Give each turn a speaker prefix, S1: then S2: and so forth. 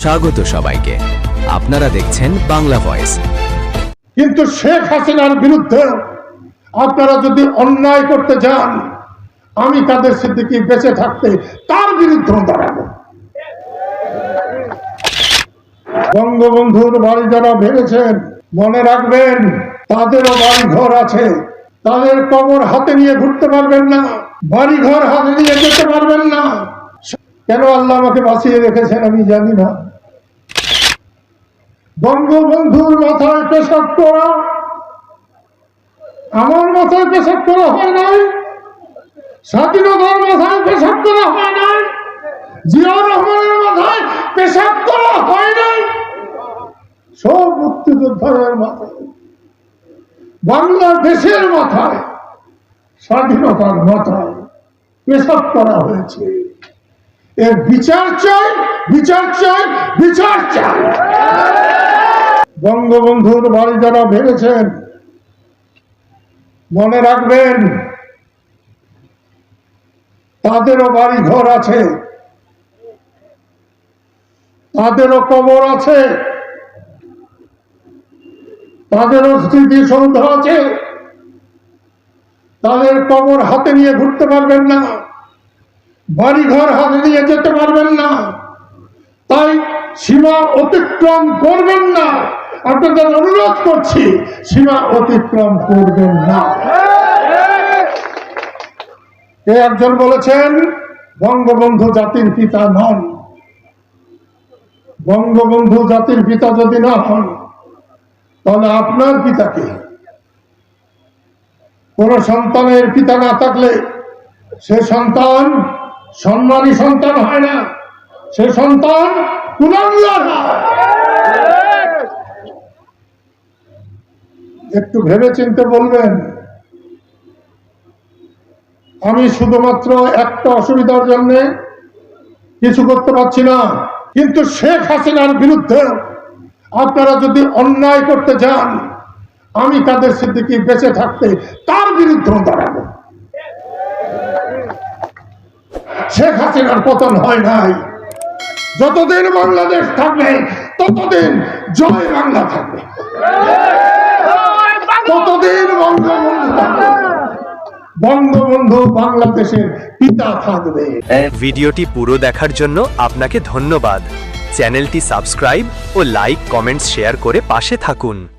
S1: স্বাগত সবাইকে। আপনারা দেখছেন বাংলা ভয়েস।
S2: কিন্তু শেখ হাসিনার বিরুদ্ধে আপনারা যদি অন্যায় করতে যান, আমি তাদের সিদ্দিকি বেঁচে থাকতে তার বিরুদ্ধে দাঁড়াবো। বঙ্গবন্ধুর বাড়ি যারা ভেবেছেন মনে রাখবেন, তাদেরও বাড়ি ঘর আছে। তাদের কবর হাতে নিয়ে ঘুরতে পারবেন না বাড়ি ঘর হাতে নিয়ে যেতে পারবেন না। কেন আল্লাহ আমাকে বাঁচিয়ে রেখেছেন আমি জানি না। বঙ্গবন্ধুর মাথায় পেশাব করা আমার মাথায় পেশাব করা হয় নাই। স্বাধীনতার মাথায় পেশাব করা হয় নাই। জিয়াউর রহমানের মাথায় পেশাব করা হয় নাই। সব মুক্তিযোদ্ধারের মাথায়। বাংলাদেশের মাথায়, স্বাধীনতার মাথায় পেশাব করা হয়েছে। এর বিচার চাই বিচার চাই বিচার চাই। বঙ্গবন্ধুর বাড়ি যারা ভেবেছেন, মনে রাখবেন, তাদেরও বাড়ি ঘর আছে, তাদেরও কবর আছে, তাদেরও স্মৃতিসৌধ আছে, তাদের কবর হাতে নিয়ে ঘুরতে পারবেন না। বাড়ি ঘর হাতে নিয়ে যেতে পারবেন না। তাই সীমা অতিক্রম করবেন না। আপনাদের অনুরোধ করছি, সীমা অতিক্রম করবেন না। কে একজন বলেছেন, বঙ্গবন্ধু জাতির পিতা নন। বঙ্গবন্ধু জাতির পিতা যদি না হন, তাহলে আপনার পিতাকে কোন সন্তানের পিতা না থাকলে সে সন্তান সম্মানী সন্তান হয় না। সে সন্তান একটু ভেবে চিনতে বলবেন, আমি শুধুমাত্র একটা অসুবিধার জন্য কিছু করতে পারছি না। কিন্তু শেখ হাসিনার বিরুদ্ধে আপনারা যদি অন্যায় করতে যান, আমি তাদের সিদ্দিকি বেঁচে থাকতে তার বিরুদ্ধে দাঁড়াবো। শেখ হাসিনার পতন হয় নাই। যতদিন বাংলাদেশ থাকবে, ততদিন জয় বাংলা থাকবে। ততদিন বঙ্গবন্ধু থাকবে। বঙ্গবন্ধু বাংলাদেশের পিতা থাকবে।
S1: ভিডিওটি পুরো দেখার জন্য আপনাকে ধন্যবাদ। চ্যানেলটি সাবস্ক্রাইব ও লাইক, কমেন্টস, শেয়ার করে পাশে থাকুন।